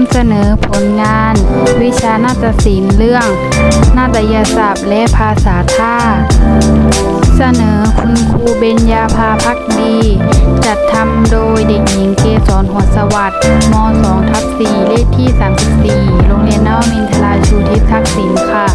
ำเสนอผลงาน วิชานาฏศิลป์เรื่อง นาฏยศาสตร์และภาษาท่า เสนอคุณครูเบญญาภาพักดี จัดทำโดยเด็กหญิงเกษรหัวสวัสดิ์ม 2 ทับ4เลขที่ 34 โรงเรียนนวมินทราชูทิศทักษิณค่ะ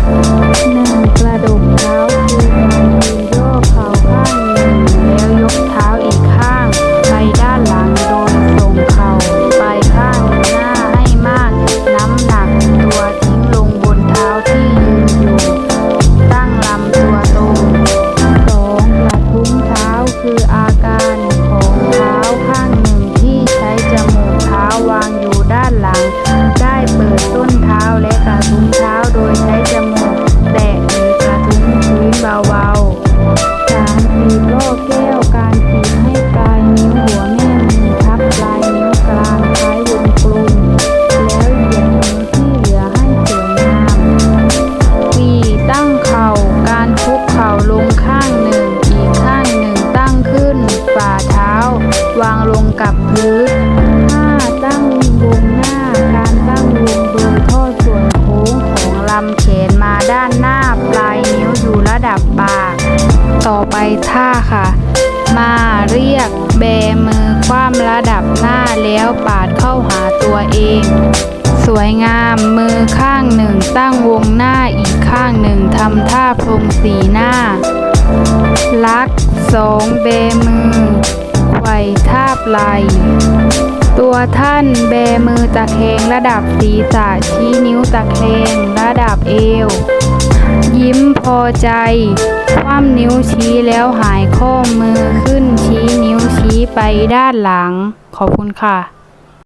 วางลงกับพื้นห้าตั้งวงหน้า การตั้งวงโดยทอดส่วนโค้งของลำแขนมาด้านหน้าปลายนิ้วอยู่ระดับปาก ต่อไปท่าค่ะ มาเรียกแบมือคว่ำระดับหน้าแล้วปาดเข้าหาตัวเอง สวยงามมือข้างหนึ่งตั้งวงหน้าอีกข้างหนึ่งทำท่าพรมสีหน้า ลักสองเบมือ ทาบไหล ตัวท่านแบมือตะแคงระดับศีรษะชี้นิ้วตะแคงระดับเอว ยิ้มพอใจ คว่ำนิ้วชี้แล้วหายข้อมือขึ้นชี้นิ้วชี้ไปด้านหลัง ขอบคุณค่ะ